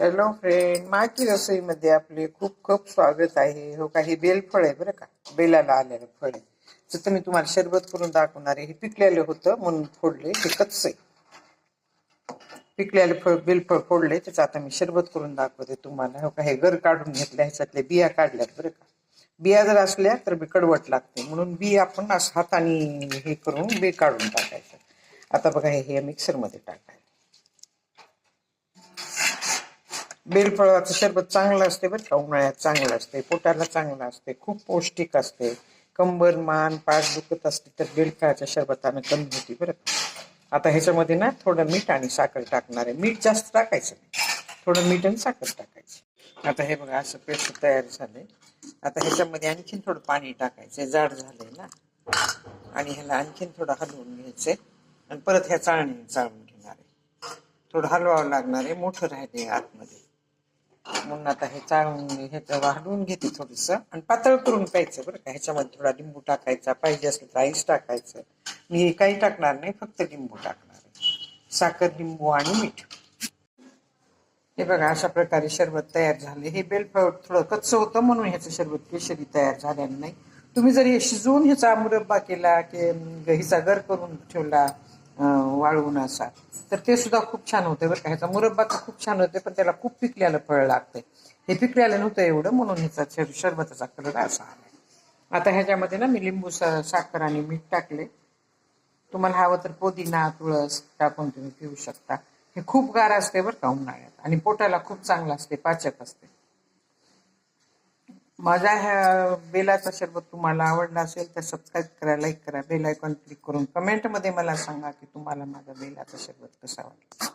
Hello friend माझी रसोईमध्ये आपले खूप खूप स्वागत आहे. हो का हे बेलफळ आहे बरं का? बेलाला आलेलं फळ आहे. जसं मी तुम्हाला शरबत करून दाखवणार आहे. हे पिकलेलं होतं म्हणून फोडले. हे कच्च आहे. पिकलेलं फळ बेलफळ फोडले. त्याचं आता मी शरबत करून दाखवते तुम्हाला. हो का? हे गर काढून घेतलं ह्याच्यातले बिया काढल्यात बरं का? बिया जर असल्या तर बी कडवट लागते. म्हणून बी आपण असं हाताने हे करून बी काढून टाकायचं. आता बघा हे हे मिक्सरमध्ये टाकायचं. बेलफळाचं सरबत चांगलं असते बरं का उन्हाळ्यात चांगलं असते पोटाला चांगलं असते खूप पौष्टिक असते. कंबर मान पाठ दुखत असते तर बेलफळाच्या सरबतानं कमी होती बरं आता ह्याच्यामध्ये ना थोडं मीठ आणि साखर टाकणार आहे. मीठ जास्त टाकायचं नाही. थोडं मीठ आणि साखर टाकायची. आता हे बघा असं पेस्ट तयार झालंय. आता ह्याच्यामध्ये आणखीन थोडं पाणी टाकायचं जाड झालंय ना. आणि ह्याला आणखीन थोडं हलवून घ्यायचंय. आणि परत ह्या चाळणी चाळून घेणार आहे. थोडं हलवावं लागणार आहे. मोठं राहिले आतमध्ये. म्हणून आता हे चाळून ह्याचं वाढवून घेते थोडस. आणि पातळ करून प्यायचं बरं का. ह्याच्यामध्ये थोडा लिंबू टाकायचा पाहिजे असलं तर आईस टाकायचं. मी हे काही टाकणार नाही फक्त लिंबू टाकणार आहे. साखर लिंबू आणि मीठ. हे बघा अशा प्रकारे शरबत तयार झाले. हे बेलफळ थोडं कच्च होतं म्हणून ह्याचं शरबत केशरी तयार झाल्याने नाही. तुम्ही जर हे शिजवून ह्याचा मुरब्बा केला की हिचा गर करून ठेवला वाळवून असा तर ते सुद्धा खूप छान होते बरं का. ह्याचा मुरब्बा तर खूप छान होते पण त्याला खूप पिकलेलं फळ लागते. हे पिकलेलं नव्हतं एवढं म्हणून ह्याचा शरबताचा कलर असा आला आता ह्याच्यामध्ये ना मी लिंबू सा- साखर आणि मीठ टाकले. तुम्हाला हवं तर पुदिना तुळस टाकून तुम्ही पिऊ शकता. हे खूप गार असते बरं का उन्हाळ्यात. आणि पोटाला खूप चांगलं असते पाचक असते. माझा ह्या बेलाचा शरबत तुम्हाला आवडला असेल तर सबस्क्राईब करा लाईक करा बेल आयकॉन क्लिक करून कमेंटमध्ये मला सांगा की तुम्हाला माझा बेलाचा शरबत कसा वाटला.